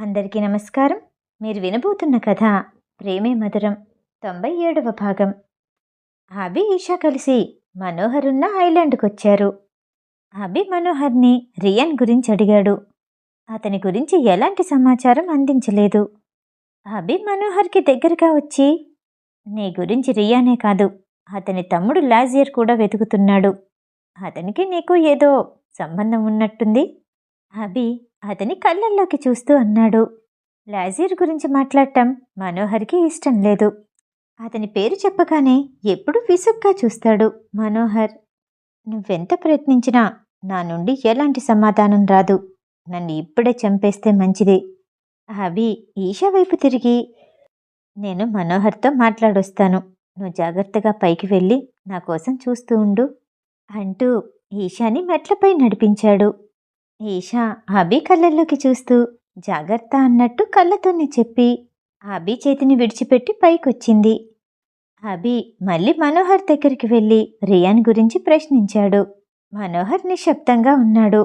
అందరికీ నమస్కారం. మీరు వినబోతున్న కథ ప్రేమే మధురం తొంభై ఏడవ భాగం. అభి ఈషా కలిసి మనోహర్ ఉన్న ఐలాండ్కి వచ్చారు అభి మనోహర్ని రియాన్ గురించి అడిగాడు. అతని గురించి ఎలాంటి సమాచారం అందించలేదు. అభి మనోహర్కి దగ్గరగా వచ్చి నీ గురించి రియానే కాదు అతని తమ్ముడు లాజియర్ కూడా వెతుకుతున్నాడు. అతనికి నీకు ఏదో సంబంధం ఉన్నట్టుంది? అభి అతని కళ్ళల్లోకి చూస్తూ అన్నాడు. లాజీర్ గురించి మాట్లాడటం మనోహర్కి ఇష్టం లేదు. అతని పేరు చెప్పగానే ఎప్పుడు విసుగ్గా చూస్తాడు మనోహర్. నువ్వెంత ప్రయత్నించినా నా నుండి ఎలాంటి సమాధానం రాదు. నన్ను ఇప్పుడే చంపేస్తే మంచిది. అవి ఈషా వైపు తిరిగి నేను మనోహర్తో మాట్లాడొస్తాను. నువ్వు జాగ్రత్తగా పైకి వెళ్ళి నా కోసం చూస్తూ ఉండు అంటూ ఈషాని మెట్లపై నడిపించాడు. ఈషా అభి కళ్ళల్లోకి చూస్తూ జాగ్రత్త అన్నట్టు కళ్ళతోనే చెప్పి అభి చేతిని విడిచిపెట్టి పైకొచ్చింది. అభి మళ్ళీ మనోహర్ దగ్గరికి వెళ్ళి రియాన్ గురించి ప్రశ్నించాడు. మనోహర్ నిశ్శబ్దంగా ఉన్నాడు.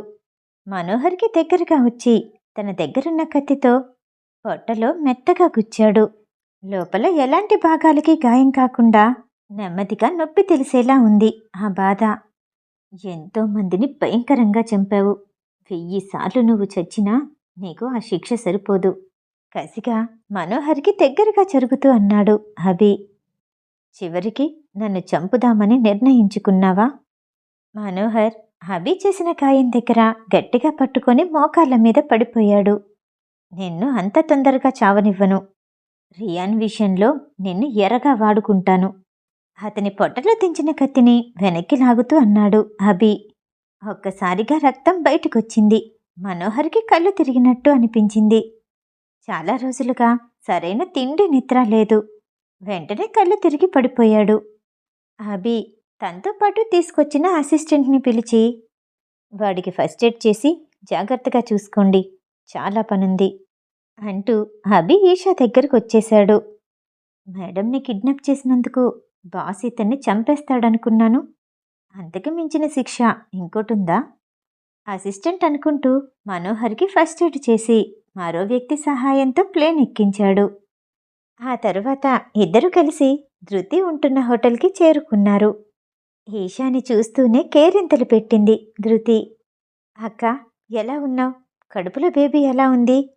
మనోహర్కి దగ్గరగా వచ్చి తన దగ్గరున్న కత్తితో పొట్టలో మెత్తగా గుచ్చాడు. లోపల ఎలాంటి భాగాలకి గాయం కాకుండా నెమ్మదిగా నొప్పి తెలిసేలా ఉంది ఆ బాధ. ఎంతో మందిని భయంకరంగా చంపావు. వెయ్యి సార్లు నువ్వు చచ్చినా నీకు ఆ శిక్ష సరిపోదు. కసిగా మనోహర్కి దగ్గరగా జరుగుతూ అన్నాడు అభి. చివరికి నన్ను చంపుదామని నిర్ణయించుకున్నావా? మనోహర్ అభి చేసిన గాయం దగ్గర గట్టిగా పట్టుకొని మోకాళ్ళ మీద పడిపోయాడు. నిన్ను అంత తొందరగా చావనివ్వను. రియాన్ విషయంలో నిన్ను ఎరగా వాడుకుంటాను. అతని పొట్టలో దించిన కత్తిని వెనక్కి లాగుతూ అన్నాడు అభి. ఒక్కసారిగా రక్తం బయటకొచ్చింది. మనోహర్కి కళ్ళు తిరిగినట్టు అనిపించింది. చాలా రోజులుగా సరైన తిండి నిద్ర లేదు. వెంటనే కళ్ళు తిరిగి పడిపోయాడు. అభి తనతో పాటు తీసుకొచ్చిన అసిస్టెంట్ని పిలిచి వాడికి ఫస్ట్ ఎయిడ్ చేసి జాగ్రత్తగా చూసుకోండి. చాలా పనుంది. అంటూ అభి ఈషా దగ్గరకు వచ్చేశాడు మేడంని కిడ్నాప్ చేసినందుకు బాస్ ఇతన్ని చంపేస్తాడనుకున్నాను. అంతకు మించిన శిక్ష ఇంకోటుందా? అసిస్టెంట్ అనుకుంటూ మనోహర్కి ఫస్ట్ ఎయిడ్ చేసి మరో వ్యక్తి సహాయంతో ప్లేన్ ఎక్కించాడు. ఆ తరువాత ఇద్దరు కలిసి ధృతి ఉంటున్న హోటల్కి చేరుకున్నారు. ఈషాని చూస్తూనే కేరింతలు పెట్టింది ధృతి. అక్క ఎలా ఉన్నావు? కడుపులో బేబీ ఎలా ఉంది?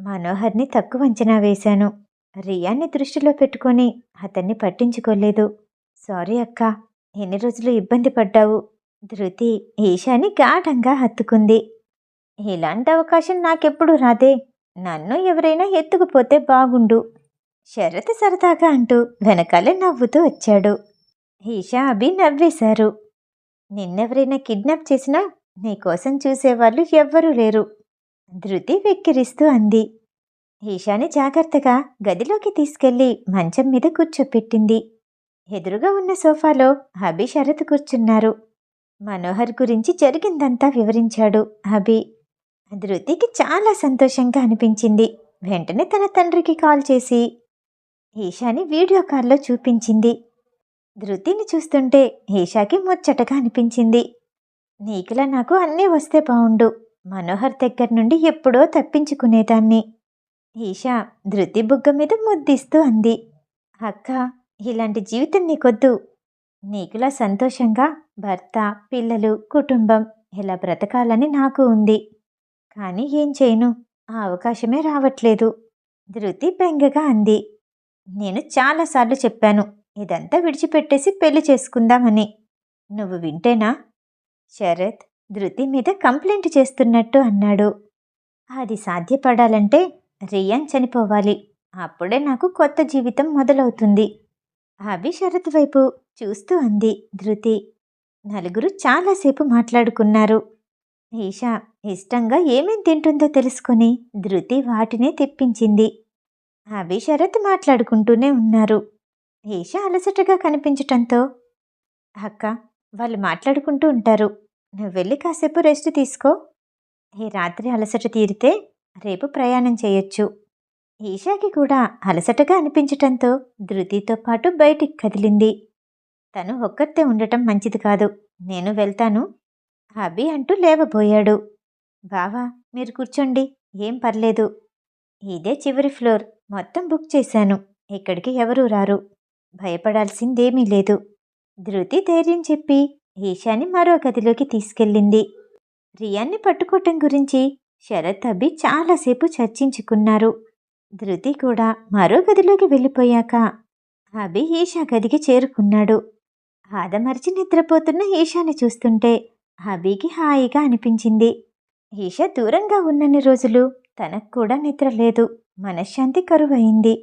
మనోహర్ని తక్కువ అంచనా వేశాను. రియాన్ని దృష్టిలో పెట్టుకొని అతన్ని పట్టించుకోలేదు. సారీ అక్క ఎన్ని రోజులు ఇబ్బంది పడ్డావు? ధృతి ఈశాని గాఢంగా హత్తుకుంది. ఇలాంటి అవకాశం నాకెప్పుడు రాదే. నన్ను ఎవరైనా ఎత్తుకుపోతే బాగుండు. శరత్ సరదాగా అంటూ వెనకాలే నవ్వుతూ వచ్చాడు. ఈషా అభి నవ్వేశారు. నిన్నెవరైనా కిడ్నాప్ చేసినా నీకోసం చూసేవాళ్ళు ఎవ్వరూ లేరు. ధృతి వెక్కిరిస్తూ అంది. ఈశాని జాగ్రత్తగా గదిలోకి తీసుకెళ్ళి మంచం మీద కూర్చోపెట్టింది. ఎదురుగా ఉన్న సోఫాలో అభి శరత్ కూర్చున్నారు. మనోహర్ గురించి జరిగిందంతా వివరించాడు అభి. ధృతికి చాలా సంతోషంగా అనిపించింది. వెంటనే తన తండ్రికి కాల్ చేసి ఈషాని వీడియో కాల్లో చూపించింది. ధృతిని చూస్తుంటే ఈషాకి ముచ్చటగా అనిపించింది. నీకులా నాకు అన్నీ వస్తే బావుండు. మనోహర్ దగ్గర నుండి ఎప్పుడో తప్పించుకునేదాన్ని. ఈషా ధృతి బుగ్గ మీద ముద్దిస్తూ అంది. అక్క ఇలాంటి జీవితం నీకొద్దు. నీకులా సంతోషంగా భర్త పిల్లలు కుటుంబం ఇలా బ్రతకాలని నాకు ఉంది. కానీ ఏం చేయను? ఆ అవకాశమే రావట్లేదు. ధృతి బెంగగా అంది. నేను చాలాసార్లు చెప్పాను. ఇదంతా విడిచిపెట్టేసి పెళ్ళి చేసుకుందామని. నువ్వు వింటేనా? శరత్ ధృతి మీద కంప్లైంట్ చేస్తున్నట్టు అన్నాడు. అది సాధ్యపడాలంటే రియాన్ చనిపోవాలి. అప్పుడే నాకు కొత్త జీవితం మొదలవుతుంది. అభి శరత్ వైపు చూస్తూ అంది ధృతి నలుగురు చాలాసేపు మాట్లాడుకున్నారు. ఈషా ఇష్టంగా ఏమేం తింటుందో తెలుసుకొని ధృతి వాటినే తెప్పించింది. అభి శరత్ మాట్లాడుకుంటూనే ఉన్నారు. ఈషా అలసటగా కనిపించటంతో అక్క వాళ్ళు మాట్లాడుకుంటూ ఉంటారు. నువ్వు వెళ్ళి కాసేపు రెస్ట్ తీసుకో. ఈ రాత్రి అలసట తీరితే రేపు ప్రయాణం చేయొచ్చు. ఈషాకి కూడా అలసటగా అనిపించటంతో ధృతితో పాటు బయటికి కదిలింది. తను ఒక్కతే ఉండటం మంచిది కాదు. నేను వెళ్తాను. అభి అంటూ లేవబోయాడు. బావా మీరు కూర్చోండి. ఏం పర్లేదు. ఇదే చివరి ఫ్లోర్. మొత్తం బుక్ చేశాను. ఇక్కడికి ఎవరూ రారు. భయపడాల్సిందేమీ లేదు. ధృతి ధైర్యం చెప్పి ఈశాని మరో గదిలోకి తీసుకెళ్ళింది. రియాన్ని పట్టుకోవటం గురించి శరత్ అభి చాలాసేపు చర్చించుకున్నారు. ధృతి కూడా మరో గదిలోకి వెళ్ళిపోయాక అభి ఈషా గదికి చేరుకున్నాడు. ఆదమర్చి నిద్రపోతున్న ఈషాని చూస్తుంటే అభికి హాయిగా అనిపించింది. ఈష దూరంగా ఉన్నన్ని రోజులు తనకు కూడా నిద్ర లేదు. మనశ్శాంతి కరువయింది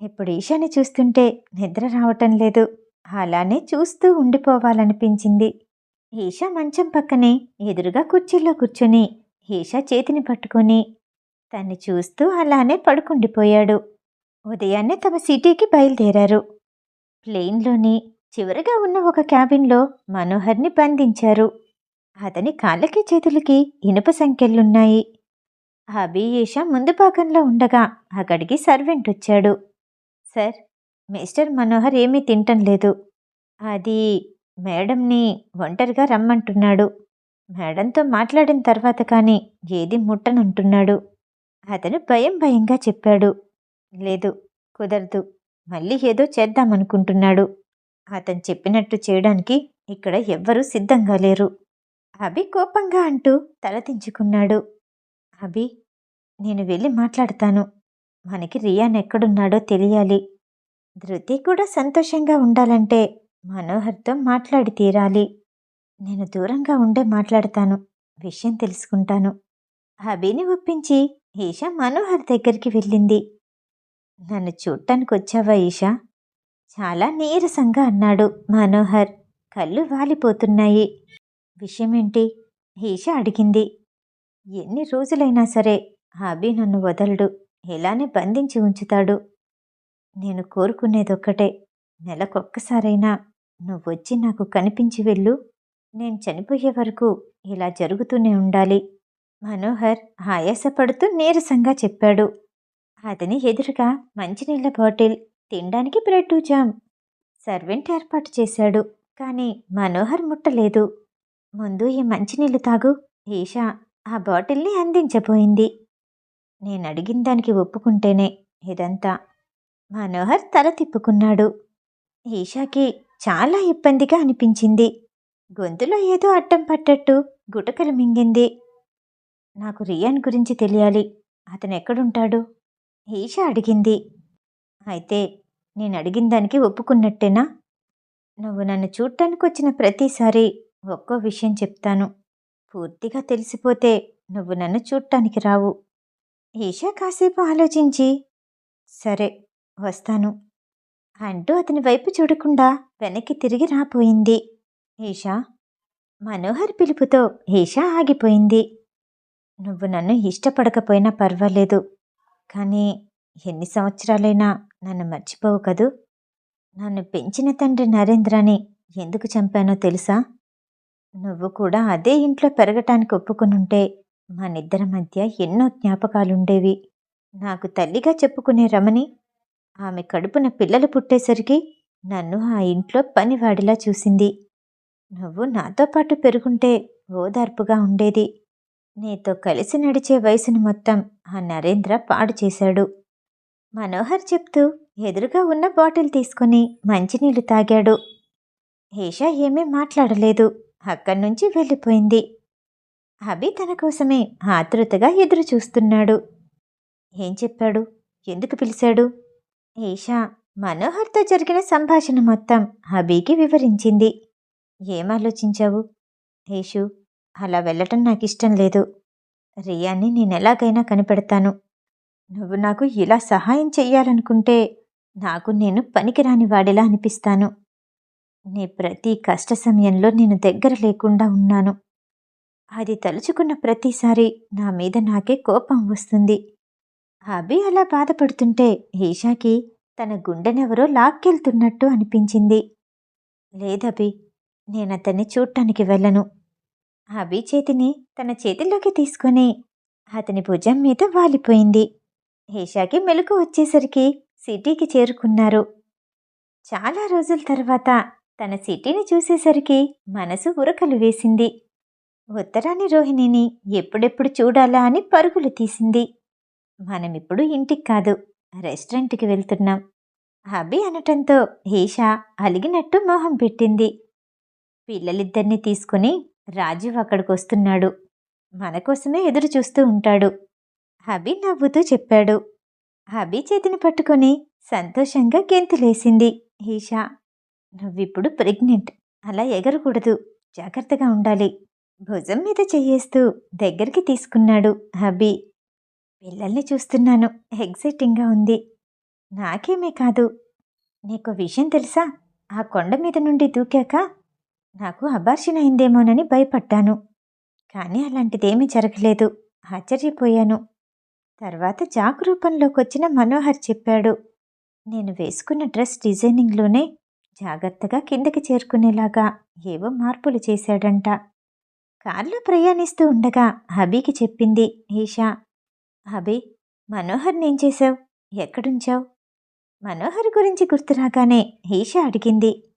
ఇప్పుడు ఈషాని చూస్తుంటే నిద్ర రావటం లేదు. అలానే చూస్తూ ఉండిపోవాలనిపించింది. ఈషా మంచం పక్కనే ఎదురుగా కుర్చీలో కూర్చొని ఈషా చేతిని పట్టుకొని తన్ని చూస్తూ అలానే పడుకుండిపోయాడు. ఉదయాన్నే తమ సిటీకి బయలుదేరారు. ప్లేన్లోని చివరగా ఉన్న ఒక క్యాబిన్లో మనోహర్ని బంధించారు. అతని కాళ్ళకి చేతులకి ఇనుప సంఖ్యలున్నాయి అభియేష ముందు భాగంలో ఉండగా అక్కడికి సర్వెంట్ వచ్చాడు. సార్ మిస్టర్ మనోహర్ ఏమీ తింటం లేదు. అది మేడంని ఒంటరిగా రమ్మంటున్నాడు. మేడంతో మాట్లాడిన తర్వాత కానీ ఏది ముట్టనంటున్నాడు. అతను భయం భయంగా చెప్పాడు. లేదు కుదరదు. మళ్ళీ ఏదో చేద్దామనుకుంటున్నాడు. అతను చెప్పినట్టు చేయడానికి ఇక్కడ ఎవ్వరూ సిద్ధంగా లేరు. అభి కోపంగా అంటూ తలదించుకున్నాడు అభి నేను వెళ్ళి మాట్లాడతాను. మనకి రియాన్ ఎక్కడున్నాడో తెలియాలి. ధృతి కూడా సంతోషంగా ఉండాలంటే మనోహర్తో మాట్లాడి తీరాలి. నేను దూరంగా ఉండే మాట్లాడతాను. విషయం తెలుసుకుంటాను. అభిని ఒప్పించి ఈషా మనోహర్ దగ్గరికి వెళ్ళింది. నన్ను చూడటానికి వచ్చావా ఈషా? చాలా నీరసంగా అన్నాడు మనోహర్. కళ్ళు వాలిపోతున్నాయి. విషయమేంటి? ఈష అడిగింది. ఎన్ని రోజులైనా సరే అభి నన్ను వదలడు. ఇలానే బంధించి ఉంచుతాడు. నేను కోరుకునేదొక్కటే. నెలకొక్కసారైనా నువ్వొచ్చి నాకు కనిపించి వెళ్ళు. నేను చనిపోయే వరకు ఇలా జరుగుతూనే ఉండాలి. మనోహర్ ఆయాసపడుతూ నీరసంగా చెప్పాడు. అతని ఎదురుగా మంచినీళ్ళ బాటిల్ తినడానికి బ్రెడ్ జామ్ సర్వెంట్ ఏర్పాటు చేశాడు. కానీ మనోహర్ ముట్టలేదు. ముందు ఈ మంచినీళ్ళు తాగు ఈషా. ఆ బాటిల్ని అందించబోయింది. నేను అడిగిన దానికి ఒప్పుకుంటేనే ఇదంతా. మనోహర్ తల తిప్పుకున్నాడు. ఈషాకి చాలా ఇబ్బందిగా అనిపించింది. గొంతులో ఏదో అడ్డం పట్టట్టు గుటకలు మింగింది. నాకు రియాన్ గురించి తెలియాలి. అతను ఎక్కడుంటాడు? ఈష అడిగింది. అయితే నేను అడిగిన దానికి ఒప్పుకున్నట్టేనా? నువ్వు నన్ను చూడటానికి వచ్చిన ప్రతిసారి ఒక్కో విషయం చెప్తాను. పూర్తిగా తెలిసిపోతే నువ్వు నన్ను చూడటానికి రావు. ఈషా కాసేపు ఆలోచించి సరే వస్తాను అంటూ అతని వైపు చూడకుండా వెనక్కి తిరిగి రాపోయింది. ఈషా మనోహర్ పిలుపుతో ఈషా ఆగిపోయింది. నువ్వు నన్ను ఇష్టపడకపోయినా పర్వాలేదు. కానీ ఎన్ని సంవత్సరాలైనా నన్ను మర్చిపోవు కదూ? నన్ను పెంచిన తండ్రి నరేంద్రని ఎందుకు చంపానో తెలుసా? నువ్వు కూడా అదే ఇంట్లో పెరగటానికి ఒప్పుకునుంటే మనిద్దరి మధ్య ఎన్నో జ్ఞాపకాలుండేవి. నాకు తల్లిగా చెప్పుకునే రమణి ఆమె కడుపున పిల్లలు పుట్టేసరికి నన్ను ఆ ఇంట్లో పనివాడిలా చూసింది. నువ్వు నాతో పాటు పెరుగుంటే ఓదార్పుగా ఉండేది. నీతో కలిసి నడిచే వయసుని మొత్తం ఆ నరేంద్ర పాడు చేశాడు. మనోహర్ చెప్తూ ఎదురుగా ఉన్న బాటిల్ తీసుకుని మంచినీళ్ళు తాగాడు. ఈషా ఏమీ మాట్లాడలేదు. అక్కడి నుంచి వెళ్ళిపోయింది. అభి తన కోసమే ఆతృతగా ఎదురు చూస్తున్నాడు. ఏం చెప్పాడు? ఎందుకు పిలిచాడు? ఈషా మనోహర్తో జరిగిన సంభాషణ మొత్తం అభికి వివరించింది. ఏం ఆలోచించావు? ఏషు అలా వెళ్ళటం నాకు ఇష్టం లేదు. రియాన్ని నేను ఎలాగైనా కనిపెడతాను. నువ్వు నాకు ఇలా సహాయం చెయ్యాలనుకుంటే నాకు నేను పనికిరాని వాడిలా అనిపిస్తాను. నీ ప్రతి కష్ట సమయంలో నేను దగ్గర లేకుండా ఉన్నాను. అది తలుచుకున్న ప్రతిసారి నా మీద నాకే కోపం వస్తుంది. అభి అలా బాధపడుతుంటే ఈషాకి తన గుండెనెవరో లాక్కెళ్తున్నట్టు అనిపించింది. లేదభి నేనతన్ని చూడటానికి వెళ్ళను. అభి చేతిని తన చేతిలోకి తీసుకొని అతని భుజం మీద వాలిపోయింది. హేషాకి మెలకు వచ్చేసరికి సిటీకి చేరుకున్నారు. చాలా రోజుల తర్వాత తన సిటీని చూసేసరికి మనసు ఉరకలు వేసింది. ఉత్తరాని రోహిణిని ఎప్పుడెప్పుడు చూడాలా అని పరుగులు తీసింది. మనమిప్పుడు ఇంటికి కాదు రెస్టారెంట్కి వెళ్తున్నాం. అభి అనటంతో హేష అలిగినట్టు మొహం పెట్టింది. పిల్లలిద్దరిని తీసుకుని రాజీవ్ అక్కడికి వస్తున్నాడు మన కోసమే ఎదురు చూస్తూ ఉంటాడు. హబీ నవ్వుతూ చెప్పాడు. హబీ చేతిని పట్టుకొని సంతోషంగా గెంతులేసింది ఈషా నువ్విప్పుడు ప్రెగ్నెంట్. అలా ఎగరకూడదు. జాగ్రత్తగా ఉండాలి. భుజం మీద చెయ్యేస్తూ దగ్గరికి తీసుకున్నాడు హబీ పిల్లల్ని చూస్తున్నాను. ఎగ్జైటింగ్గా ఉంది. నాకేమీ కాదు. నీకు విషయం తెలుసా? ఆ కొండ మీద నుండి దూకాక నాకు అబార్షన్ అయిందేమోనని భయపడ్డాను. కానీ అలాంటిదేమీ జరగలేదు. ఆశ్చర్యపోయాను. తర్వాత జాక్ రూపంలోకి వచ్చిన మనోహర్ చెప్పాడు నేను వేసుకున్న డ్రెస్ డిజైనింగ్లోనే జాగ్రత్తగా కిందకి చేరుకునేలాగా ఏవో మార్పులు చేశాడంట. కార్లో ప్రయాణిస్తూ ఉండగా హబీకి చెప్పింది ఈషా హబీ మనోహర్ని ఏం చేశావు? ఎక్కడుంచావు? మనోహర్ గురించి గుర్తురాగానే ఈషా అడిగింది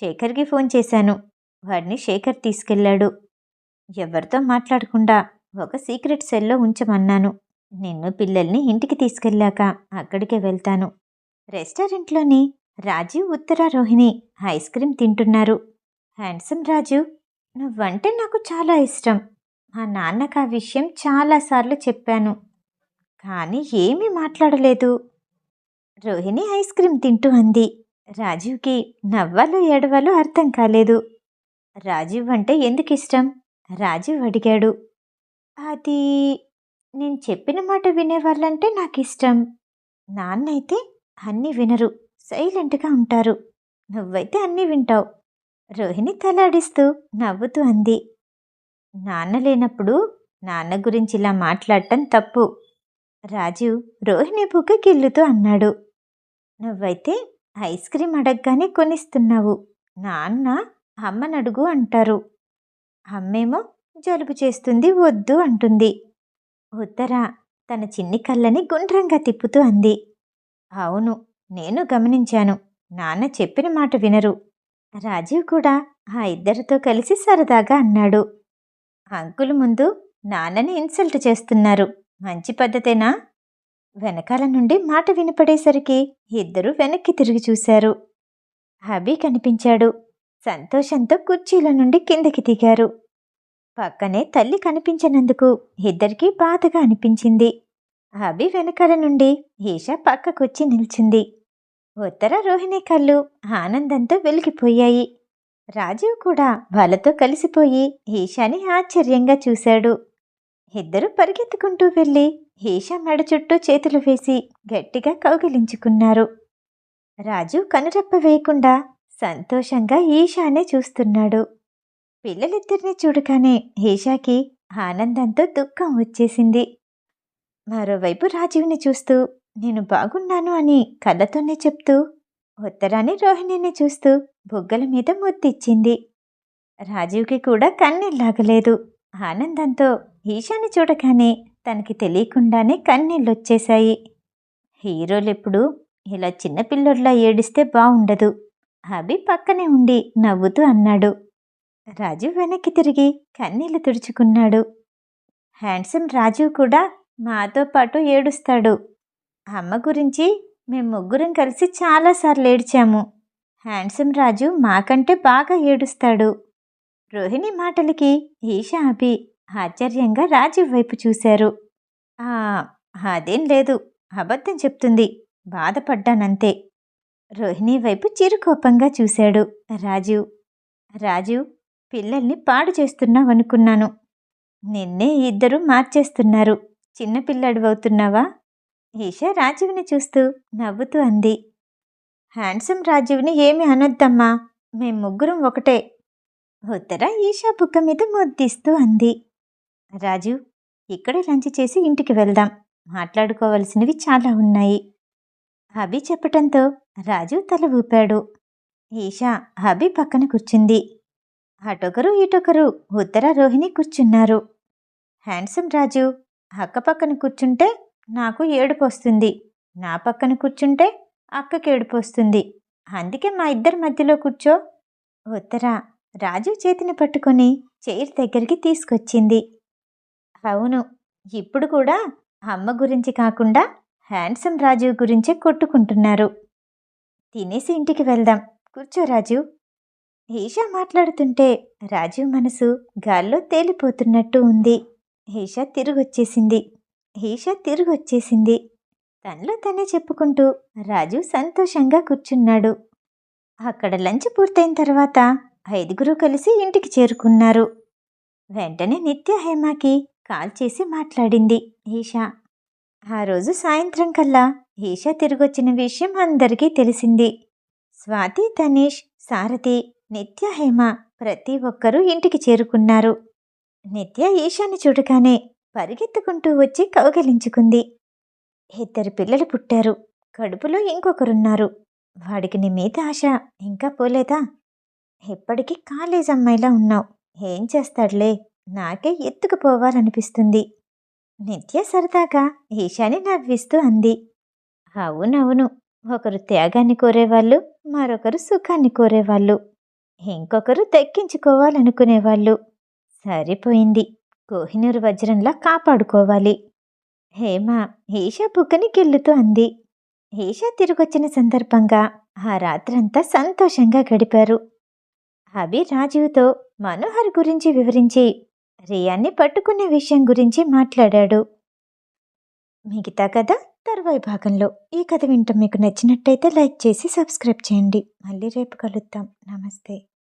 శేఖర్కి ఫోన్ చేశాను. వాడిని శేఖర్ తీసుకెళ్ళాడు. ఎవరితో మాట్లాడకుండా ఒక సీక్రెట్ సెల్లో ఉంచమన్నాను. నిన్ను పిల్లల్ని ఇంటికి తీసుకెళ్ళాక అక్కడికే వెళ్తాను. రెస్టారెంట్లోని రాజీవ్ ఉత్తర రోహిణి ఐస్ క్రీమ్ తింటున్నారు. హ్యాండ్సమ్ రాజు నువ్వంటే నాకు చాలా ఇష్టం. మా నాన్నకు ఆ విషయం చాలాసార్లు చెప్పాను. కానీ ఏమీ మాట్లాడలేదు. రోహిణి ఐస్ క్రీమ్ తింటూ అంది. రాజీవ్కి నవ్వాలో ఏడవాలో అర్థం కాలేదు. రాజీవ్ అంటే ఎందుకు ఇష్టం? రాజీవ్ అడిగాడు. అది నేను చెప్పిన మాట వినేవాళ్ళంటే నాకు ఇష్టం. నాన్నైతే అన్నీ వినరు సైలెంట్గా ఉంటారు. నువ్వైతే అన్నీ వింటావు. రోహిణి తలాడిస్తూ నవ్వుతూ అంది. నాన్న లేనప్పుడు నాన్న గురించి ఇలా మాట్లాడటం తప్పు. రాజీవ్ రోహిణి బుగ్గ గిల్లుతూ అన్నాడు. నువ్వైతే ఐస్ క్రీమ్ అడగగానే కొనిస్తున్నావు. నాన్న అమ్మనడుగు అంటారు. అమ్మేమో జలుబు చేస్తుంది వద్దు అంటుంది. ఉత్తర తన చిన్ని కళ్ళని గుండ్రంగా తిప్పుతూ అంది. అవును నేను గమనించాను. నాన్న చెప్పిన మాట వినరు. రాజీవ్ కూడా ఆ ఇద్దరితో కలిసి సరదాగా అన్నాడు. అంకుల్ ముందు నాన్నని ఇన్సల్ట్ చేస్తున్నారు. మంచి పద్ధతేనా? వెనకాల నుండి మాట వినపడేసరికి ఇద్దరూ వెనక్కి తిరిగి చూశారు. హబీ కనిపించాడు. సంతోషంతో కుర్చీల నుండి కిందకి దిగారు. పక్కనే తల్లి కనిపించనందుకు ఇద్దరికీ బాధగా అనిపించింది. హబీ వెనకాల నుండి ఈషా పక్కకొచ్చి నిలిచింది. ఉత్తర రోహిణి కళ్ళు ఆనందంతో వెలిగిపోయాయి. రాజీవ్ కూడా వాళ్ళతో కలిసిపోయి ఈషాని ఆశ్చర్యంగా చూశాడు. ఇద్దరు పరిగెత్తుకుంటూ వెళ్ళి ఈషా మెడ చుట్టూ చేతులు వేసి గట్టిగా కౌగిలించుకున్నారు. రాజు కనురెప్ప వేయకుండా సంతోషంగా ఈషానే చూస్తున్నాడు. పిల్లలిద్దరిని చూడగానే హేషాకి ఆనందంతో దుఃఖం వచ్చేసింది. మరోవైపు రాజీవ్ని చూస్తూ నేను బాగున్నాను అని కళ్ళతోనే చెప్తూ ఉత్తరాన్ని రోహిణిని చూస్తూ బుగ్గల మీద ముద్దిచ్చింది. రాజీవ్కి కూడా కన్నీళ్ళాగలేదు ఆనందంతో ఈశాని చూడగానే తనకి తెలియకుండానే కన్నీళ్ళొచ్చేశాయి. హీరోలెప్పుడు ఇలా చిన్నపిల్లొడ్లా ఏడిస్తే బాగుండదు అభి పక్కనే ఉండి నవ్వుతూ అన్నాడు. రాజు వెనక్కి తిరిగి కన్నీళ్ళు తుడుచుకున్నాడు. హ్యాండ్సమ్ రాజు కూడా మాతో పాటు ఏడుస్తాడు. అమ్మ గురించి మేము ముగ్గురం కలిసి చాలాసార్లు ఏడ్చాము. హ్యాండ్సమ్ రాజు మాకంటే బాగా ఏడుస్తాడు. రోహిణి మాటలకి ఈషా అభి ఆశ్చర్యంగా రాజీవ్ వైపు చూశారు. అదేం లేదు. అబద్ధం చెప్తుంది. బాధపడ్డానంతే. రోహిణి వైపు చిరుకోపంగా చూశాడు. రాజీవ్ రాజీవ్ పిల్లల్ని పాడు చేస్తున్నావనుకున్నాను నిన్నే ఇద్దరు మార్చేస్తున్నారు. చిన్నపిల్లాడు అవుతున్నావా? ఈషా రాజీవ్ని చూస్తూ నవ్వుతూ అంది. హ్యాండ్సమ్ రాజీవ్ని ఏమి అనొద్దమ్మా. మేం ముగ్గురం ఒకటే. ఉత్తర ఈషా బుక్క మీద ముద్దిస్తూ అంది. రాజు ఇక్కడే లంచ్ చేసి ఇంటికి వెళ్దాం. మాట్లాడుకోవలసినవి చాలా ఉన్నాయి. అభి చెప్పటంతో రాజు తల ఊపాడు. ఈషా అభి పక్కన కూర్చుంది. అటొకరు ఇటొకరు ఉత్తర రోహిణి కూర్చున్నారు. హ్యాండ్సమ్ రాజు అక్క పక్కన కూర్చుంటే నాకు ఏడుపొస్తుంది నా పక్కన కూర్చుంటే అక్కకి ఏడుపొస్తుంది అందుకే మా ఇద్దరి మధ్యలో కూర్చో. ఉత్తర రాజు చేతిని పట్టుకొని చైర్ దగ్గరికి తీసుకొచ్చింది. అవును. ఇప్పుడు కూడా అమ్మ గురించి కాకుండా హ్యాండ్సమ్ రాజు గురించే కొట్టుకుంటున్నారు. తినేసి ఇంటికి వెళ్దాం. కూర్చో రాజు. ఈషా మాట్లాడుతుంటే రాజు మనసు గాల్లో తేలిపోతున్నట్టు ఉంది. ఈషా తిరిగొచ్చేసింది. ఈషా తిరిగొచ్చేసింది. తనలో తనే చెప్పుకుంటూ రాజు సంతోషంగా కూర్చున్నాడు. అక్కడ లంచ్ పూర్తయిన తర్వాత ఐదుగురు కలిసి ఇంటికి చేరుకున్నారు. వెంటనే నిత్య హేమకి కాల్ చేసి మాట్లాడింది ఈషా ఆ రోజు సాయంత్రం కల్లా ఈషా తిరిగొచ్చిన విషయం అందరికీ తెలిసింది. స్వాతి తనీష్ సారథి నిత్య హేమ ప్రతి ఒక్కరూ ఇంటికి చేరుకున్నారు. నిత్య ఈషాని చూడగానే పరిగెత్తుకుంటూ వచ్చి కౌగలించుకుంది. ఇద్దరు పిల్లలు పుట్టారు. కడుపులో ఇంకొకరున్నారు. వాడికి నీ మీద ఆశ ఇంకా పోలేదా? ఎప్పటికీ కాలేజ్ అమ్మాయిలా ఉన్నావు. ఏం చేస్తాడులే? నాకే ఎత్తుకుపోవాలనిపిస్తుంది నిత్య సరదాగా ఈశాని నవ్విస్తూ అంది. అవునవును ఒకరు త్యాగాన్ని కోరేవాళ్ళు మరొకరు సుఖాన్ని కోరేవాళ్ళు. ఇంకొకరు దక్కించుకోవాలనుకునేవాళ్ళు. సరిపోయింది. కోహినూరు వజ్రంలా కాపాడుకోవాలి. హేమ ఈషా బుగ్గని గిల్లుతూ అంది. ఈషా తిరిగొచ్చిన సందర్భంగా ఆ రాత్రంతా సంతోషంగా గడిపారు. అభి రాజీవ్తో మనోహర్ గురించి వివరించి రియాన్ని పట్టుకునే విషయం గురించి మాట్లాడాడు. మిగతా కథ తర్వాయి భాగంలో. ఈ కథ వింటాం మీకు నచ్చినట్టయితే లైక్ చేసి సబ్స్క్రైబ్ చేయండి. మళ్ళీ రేపు కలుద్దాం. నమస్తే.